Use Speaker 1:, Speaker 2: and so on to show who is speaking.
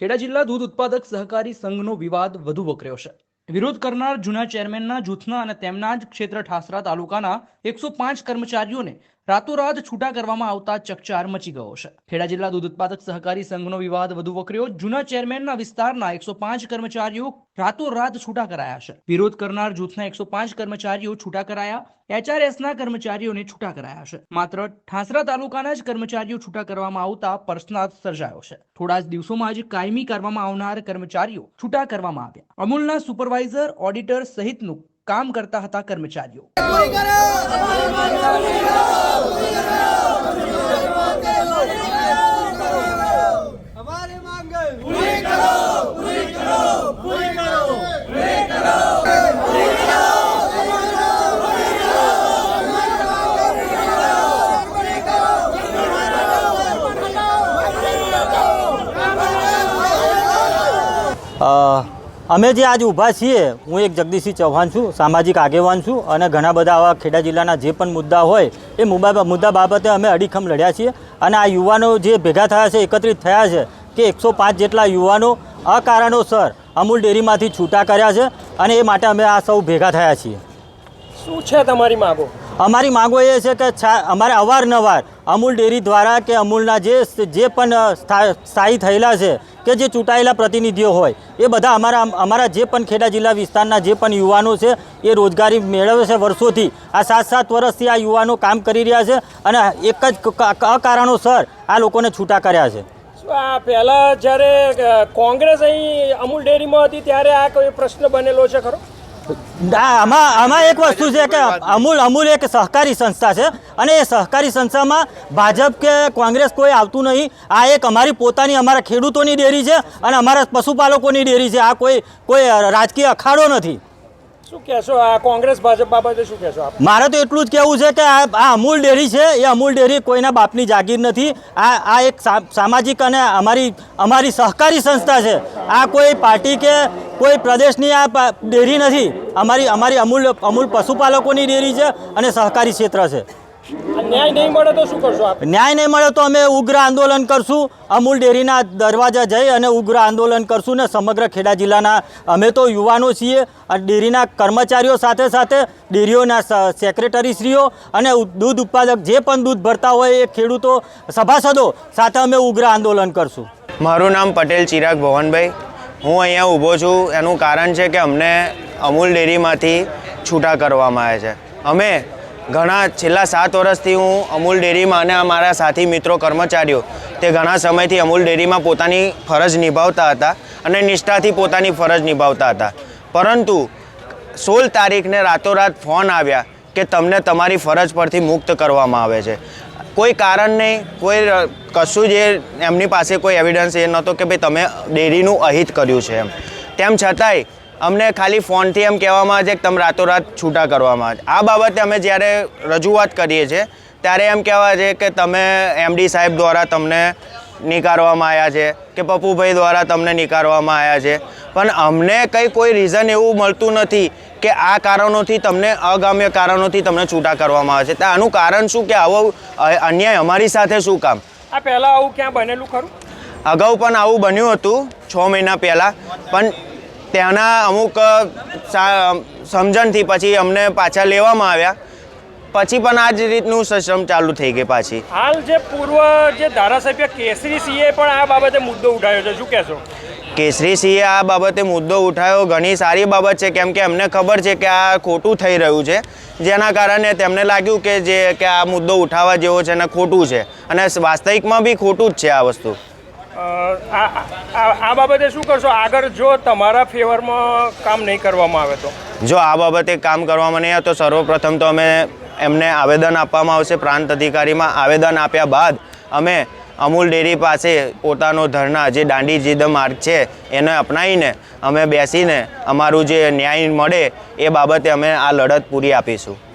Speaker 1: ખેડા જિલ્લા દૂધ ઉત્પાદક સહકારી સંઘનો વિવાદ વધુ વકર્યો છે. વિરોધ કરનાર જૂના ચેરમેનના જૂથના અને તેમના જ ક્ષેત્ર ઠાસરા તાલુકાના એકસો પાંચ કર્મચારીઓને રાતોરાત છૂટા કરવામાં આવતા ચકચાર મચી ગયો છે. ખેડા જિલ્લા દૂધ ઉત્પાદક સહકારી સંઘનો વિવાદ વધુ વકર્યો. જૂના ચેરમેનના વિસ્તારના એકસો પાંચ કર્મચારીઓ રાતોરાત છૂટા કરાયા છે. વિરોધ કરનાર જૂથના એકસો પાંચ કર્મચારીઓ છૂટા કરાયા. એચઆરએસના કર્મચારીઓને છૂટા કરાયા છે. માત્ર ઠાસરા તાલુકાના જ કર્મચારીઓ છૂટા કરવામાં આવતા પ્રશ્નાર્થ સર્જાયો છે. થોડા જ દિવસોમાં જ કાયમી કરવામાં આવનાર કર્મચારીઓ છૂટા કરવામાં આવ્યા. અમૂલના સુપરવાઇઝર, ઓડિટર સહિતનું કામ કરતા હતા કર્મચારીઓ.
Speaker 2: Uh, અમે જે આજ ઊભા છીએ, હું એક જગદીશસિંહ ચૌહાણ છું, સામાજિક આગેવાન છું અને ઘણા બધા આવા ખેડા જિલ્લાના જે પણ મુદ્દા હોય, એ મુદ્દા બાબતે અમે અડીખમ લડ્યા છીએ. અને આ યુવાનો જે ભેગા થયા છે, એકત્રિત થયા છે, કે એકસો પાંચ જેટલા યુવાનો અકારણોસર અમૂલ ડેરીમાંથી છૂટા કર્યા છે અને એ માટે અમે આ સૌ ભેગા થયા છીએ.
Speaker 3: શું છે તમારી માગો?
Speaker 2: અમારી માંગો એ છે કે અમારે અવારનવાર અમૂલ ડેરી દ્વારા કે અમૂલના જે જે પણ સ્થા- સ્થાયી થયેલા છે કે જે ચૂંટાયેલા પ્રતિનિધિઓ હોય, એ બધા અમારા અમારા જે પણ ખેડા જિલ્લા વિસ્તારના જે પણ યુવાનો છે, એ રોજગારી મેળવે છે વર્ષોથી. આ સાત સાત વર્ષથી આ યુવાનો કામ કરી રહ્યા છે અને એક જ અકારણોસર આ લોકોને છૂટા કર્યા છે.
Speaker 3: પહેલાં જ્યારે કોંગ્રેસ અહીં અમૂલ ડેરીમાં હતી ત્યારે આ કોઈ પ્રશ્ન બનેલો છે ખરો?
Speaker 2: આમાં આમાં એક વસ્તુ છે કે અમૂલ અમૂલ એક સહકારી સંસ્થા છે અને એ સહકારી સંસ્થામાં ભાજપ કે કોંગ્રેસ કોઈ આવતું નહીં. આ એક અમારી પોતાની અમારા ખેડૂતોની ડેરી છે અને અમારા પશુપાલકોની ડેરી છે. આ કોઈ કોઈ રાજકીય અખાડો નથી.
Speaker 3: શું કહેશો? આ કોંગ્રેસ, ભાજપ
Speaker 2: મારે તો એટલું જ કહેવું છે કે આ અમૂલ ડેરી છે. એ અમૂલ ડેરી કોઈના બાપની જાગીર નથી. આ આ એક સામાજિક અને અમારી અમારી સહકારી સંસ્થા છે. આ કોઈ પાર્ટી કે કોઈ પ્રદેશની આ ડેરી નથી. અમારી અમારી અમૂલ અમૂલ પશુપાલકોની ડેરી છે અને સહકારી ક્ષેત્ર છે.
Speaker 3: ન્યાય નહીં મળે તો શું કરશો આપ?
Speaker 2: ન્યાય નહીં મળે તો અમે ઉગ્ર આંદોલન કરશું. અમૂલ ડેરીના દરવાજા જઈ અને ઉગ્ર આંદોલન કરશું ને સમગ્ર ખેડા જિલ્લાના અમે તો યુવાનો છીએ. આ ડેરીના કર્મચારીઓ સાથે સાથે ડેરીઓના સેક્રેટરીશ્રીઓ અને દૂધ ઉત્પાદક જે પણ દૂધ ભરતા હોય એ ખેડૂતો સભાસદો સાથે અમે ઉગ્ર આંદોલન કરશું.
Speaker 4: મારું નામ પટેલ ચિરાગ ભવનભાઈ. હું અહીંયા ઊભો છું. એનું કારણ છે કે અમને અમૂલ ડેરીમાંથી છૂટા કરવામાં આવે છે. અમે ઘણા છેલ્લા સાત વર્ષથી હું અમૂલ ડેરીમાં અને અમારા સાથી મિત્રો કર્મચારીઓ તે ઘણા સમયથી અમૂલ ડેરીમાં પોતાની ફરજ નિભાવતા હતા અને નિષ્ઠાથી પોતાની ફરજ નિભાવતા હતા. પરંતુ સોળ તારીખને રાતોરાત ફોન આવ્યા કે તમને તમારી ફરજ પરથી મુક્ત કરવામાં આવે છે. કોઈ કારણ નહીં કોઈ કશું જ એમની પાસે કોઈ એવિડન્સ એ નહોતો કે ભાઈ તમે ડેરીનું અહિત કર્યું છે એમ. તેમ છતાંય અમને ખાલી ફોનથી એમ કહેવામાં આવે છે કે તમે રાતોરાત છૂટા કરવામાં આવે આ બાબતે અમે જ્યારે રજૂઆત કરીએ છીએ ત્યારે એમ કહેવાય છે કે તમે એમડી સાહેબ દ્વારા તમને નિકારવામાં આવ્યા છે કે પપ્પુભાઈ દ્વારા તમને નિકારવામાં આવ્યા છે. પણ અમને કંઈ કોઈ રીઝન એવું મળતું નથી કે આ કારણોથી તમને અગામ્ય કારણોથી તમને છૂટા કરવામાં આવે છે. તો આનું કારણ શું કે આવો અન્યાય અમારી સાથે શું કામ?
Speaker 3: આ પહેલાં આવું ક્યાં બનેલું ખરું?
Speaker 4: અગાઉ પણ આવું બન્યું હતું છ મહિના પહેલાં. પણ ત્યાંના અમુક સમજણથી પછી અમને પાછા લેવામાં આવ્યા. પછી પણ આ જ રીતનું સશ્રમ ચાલુ થઈ ગઈ પાછી.
Speaker 3: હાલ જે પૂર્વ જે ધારાસભ્ય કેસરી સિંહે પણ આ બાબતે મુદ્દો ઉઠાવ્યો છે શું કહેશો?
Speaker 4: કેસરીસિંહે આ બાબતે મુદ્દો ઉઠાવ્યો ઘણી સારી બાબત છે કેમ કે એમને ખબર છે કે આ ખોટું થઈ રહ્યું છે. જેના કારણે તેમને લાગ્યું કે જે કે આ મુદ્દો ઉઠાવવા જેવો છે અને ખોટું છે. અને વાસ્તવિકમાં બી ખોટું જ છે આ વસ્તુ.
Speaker 3: આ બાબતે શું કરશો? આગળ જો તમારા ફેવરમાં કામ નહીં કરવામાં આવે તો?
Speaker 4: જો આ બાબતે કામ કરવામાં નહીં આવે તો સર્વપ્રથમ તો અમે એમને આવેદન આપવામાં આવશે. પ્રાંત અધિકારીમાં આવેદન આપ્યા બાદ અમે અમૂલ ડેરી પાસે પોતાનો ધરના જે દાંડી જીદ માર્ગ છે, એને અપનાવીને અમે બેસીને અમારું જે ન્યાય મળે એ બાબતે અમે આ લડત પૂરી આપીશું.